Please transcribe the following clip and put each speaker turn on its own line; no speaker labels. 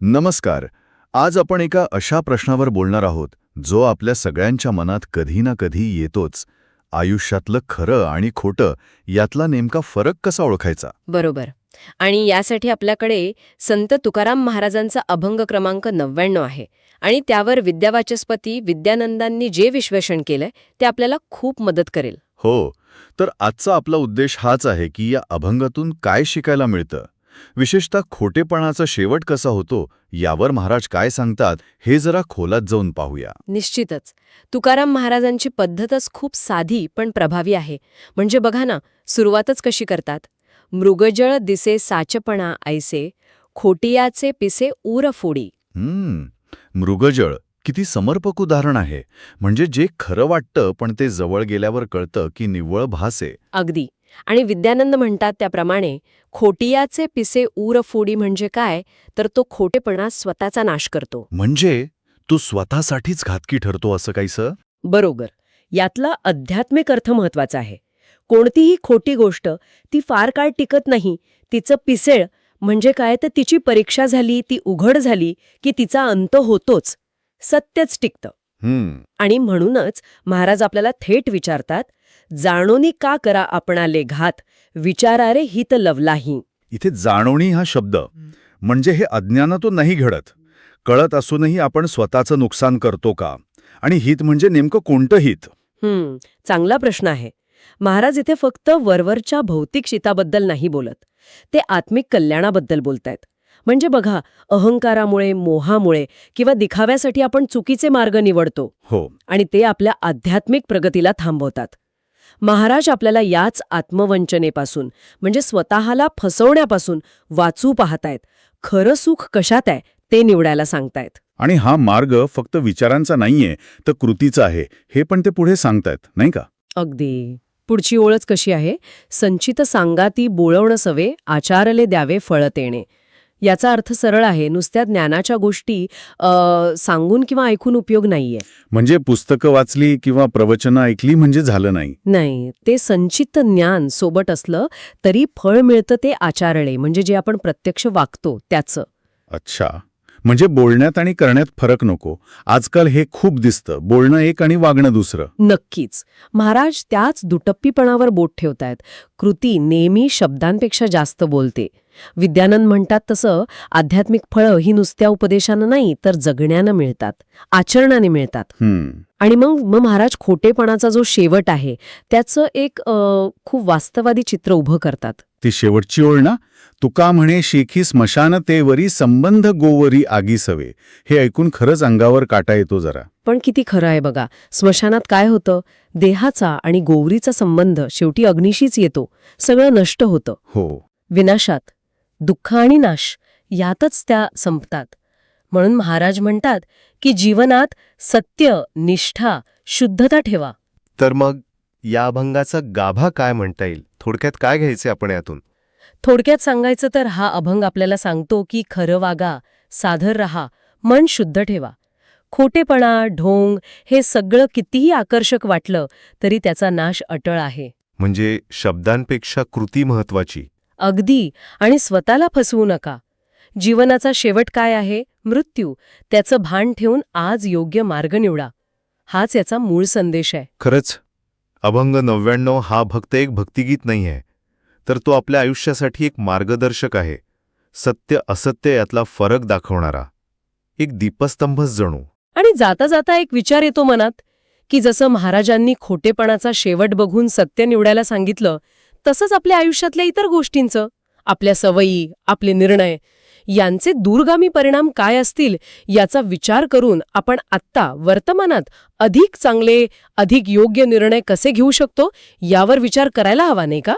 नमस्कार. आज आपण एका अशा प्रश्नावर बोलणार आहोत जो आपल्या सगळ्यांच्या मनात कधी ना कधी येतोच. आयुष्यातलं खरं आणि खोटं यातला नेमका फरक कसा ओळखायचा?
बरोबर. आणि यासाठी आपल्याकडे संत तुकाराम महाराजांचा अभंग क्रमांक नव्याण्णव आहे. आणि त्यावर विद्यावाचस्पती विद्यानंदांनी जे विश्लेषण केलंय ते आपल्याला खूप मदत करेल.
हो. तर आजचा आपला उद्देश हाच आहे की या अभंगातून काय शिकायला मिळतं? विशेषतः खोटेपणाचा शेवट कसा होतो यावर महाराज काय सांगतात हे जरा खोलात जाऊन पाहूया.
निश्चितच. तुकाराम महाराजांची पद्धतच खूप साधी पण प्रभावी आहे. म्हणजे बघा ना सुरुवातच कशी करतात. मृगजळ दिसे साचपणा ऐसे खोटियाचे पिसे ऊर फोडी.
हम्म. मृगजळ किती समर्पक उदाहरण आहे. म्हणजे जे खरं वाटतं पण ते जवळ गेल्यावर कळतं की निव्वळ भास आहे.
अगदी. आणि विद्यानंद म्हणतात त्याप्रमाणे खोटियाचे पिसे ऊर फोडी म्हणजे काय? तर तो खोटेपणा स्वतःचा नाश करतो.
म्हणजे तू स्वतःसाठीच घातकी ठरतो असं काहीसं
बरोबर. यातला आध्यात्मिक अर्थ महत्त्वाचा आहे. कोणतीही खोटी गोष्ट ती फार काळ टिकत नाही. तिचं पिसेळ म्हणजे काय? तर तिची परीक्षा झाली ती उघड झाली की तिचा अंत होतोच. सत्यच टिकतं.
हम्म.
आणि म्हणूनच महाराज आपल्याला थेट विचारतात जाणोनी का करा आपणाले घात? विचारारे हित लवलाही.
इथे जाणवणी हा शब्द. म्हणजे हे अज्ञानातून नाही घडत. कळत असूनही आपण स्वतःचं नुकसान करतो का? आणि हित म्हणजे नेमकं कोणतं हित?
हम्म चांगला प्रश्न आहे. महाराज इथे फक्त वरवरच्या भौतिक शिताबद्दल नाही बोलत. ते आत्मिक कल्याणाबद्दल बोलतायत. म्हणजे बघा अहंकारामुळे मोहामुळे किंवा दिखाव्यासाठी आपण चुकीचे मार्ग निवडतो.
हो.
आणि ते आपल्या आध्यात्मिक प्रगतीला थांबवतात. महाराज आपल्याला याच आत्मवंचनेपासून म्हणजे स्वतःला फसवण्यापासून वाचू पाहतायत. खरं सुख कशात आहे ते निवडायला सांगतायत.
आणि हा मार्ग फक्त विचारांचा नाहीये तर कृतीचा आहे हे पण ते पुढे सांगतायत नाही का?
अगदी. पुढची ओळच कशी आहे? संचित सांगाती बोळवणं सवे आचारले द्यावे फळत येणे याचा अर्थ सरळ आहे. नुसत्या ज्ञानाच्या गोष्टी सांगून किंवा ऐकून उपयोग नाहीये.
म्हणजे पुस्तकं वाचली किंवा प्रवचनं ऐकली म्हणजे झालं नाही.
नाही. ते संचित ज्ञान सोबत असलं तरी फळ मिळतं ते आचारळे म्हणजे जे आपण प्रत्यक्ष वागतो त्याचं.
अच्छा. म्हणजे बोलण्यात आणि करण्यात फरक नको. आजकाल हे खूप दिसतं. बोलणं एक आणि वागणं दुसरं.
नक्कीच. महाराज त्याच दुटप्पीपणावर बोट ठेवतायत. कृती नेहमी शब्दांपेक्षा जास्त बोलते. विद्यानंद म्हणतात तसं आध्यात्मिक फळं ही नुसत्या उपदेशानं नाही तर जगण्यानं मिळतात. आचरणाने मिळतात.
हम्म.
आणि मग मग महाराज खोटेपणाचा जो शेवट आहे त्याचं एक अ, खूप वास्तवादी चित्र उभं करतात.
ती शेवटची ओळ ना? तुका म्हणे शेखी स्मशान तेवरी संबंध गोवरी आगी सवे. हे ऐकून खरंच अंगावर काटा येतो जरा.
पण किती खरं आहे बघा. स्मशानात काय होतं? देहाचा आणि गोवरीचा संबंध शेवटी अग्निशीच येतो. सगळं नष्ट होतं.
हो.
विनाशात. दुःख आणि नाश यातच त्या संपतात. म्हणून महाराज म्हणतात की जीवनात सत्य निष्ठा शुद्धता ठेवा.
तर मग या अभंगाचा गाभा काय म्हणता येईल? थोडक्यात काय घ्यायचे आपण यातून?
थोडक्यात सांगायचं तर हा अभंग आपल्याला सांगतो की खरं वागा साधर रहा मन शुद्ध ठेवा. खोटेपणा ढोंग हे सगळं कितीही आकर्षक वाटलं तरी त्याचा नाश अटळ आहे.
म्हणजे शब्दांपेक्षा कृती महत्वाची
अगदी. आणि स्वतःला फसवू नका. जीवनाचा शेवट काय आहे? मृत्यू. त्याचं भान ठेवून आज योग्य मार्ग निवडा. हाच याचा मूळ संदेश आहे.
खरंच? अभंग नव्याण्णव हा फक्त एक भक्तिगीत नाही आहे तर तो आपल्या आयुष्यासाठी एक मार्गदर्शक आहे. सत्य असत्य यातला फरक दाखवणारा. एक दीपस्तंभच जणू.
आणि जाता जाता एक विचार येतो मनात की जसं महाराजांनी खोटेपणाचा शेवट बघून सत्य निवडायला सांगितलं तसंच आपल्या आयुष्यातल्या इतर गोष्टींचं. आपल्या सवयी आपले निर्णय यांचे दूरगामी परिणाम काय असतील याचा विचार करून आपण आत्ता वर्तमानात अधिक चांगले अधिक योग्य निर्णय कसे घेऊ शकतो यावर विचार करायला हवा नाही का?